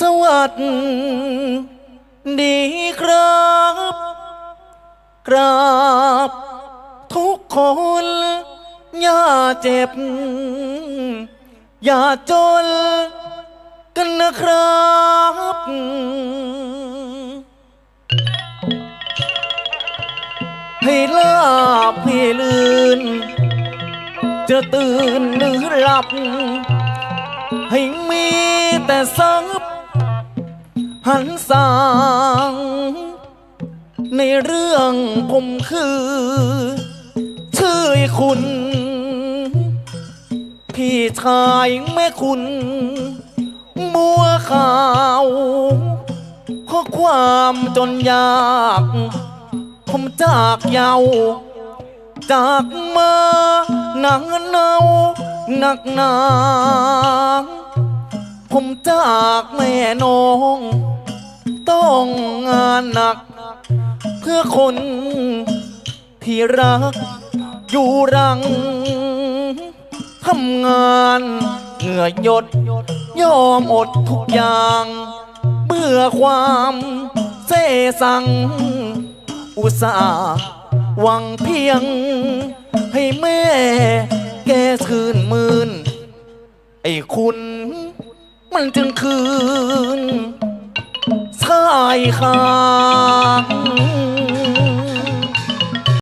สวัสดีครับ กราบ ทุกคน อย่าเจ็บ อย่าจน กันนะครับ ให้ลาบให้ลื่น จะตื่นหรือหลับ ให้มีแต่ซับ หันสางในเรื่องผมคือ ชื่อคุณ พี่ชายแม่คุณ มัวขาวเพราะความจนยาก ผมจากเยาวจากมาหนังเนาหนักหนา ผมจากแม่น้อง ต้องงานหนัก เพื่อคนที่รัก อยู่รังทำงานเหงื่อหยด ยอมอดทุกอย่าง เบื่อความเสสัง อุตส่าห์หวังเพียง ให้แม่แกชื่นมืนไอ้คุณ มันจึงคืนชายคาง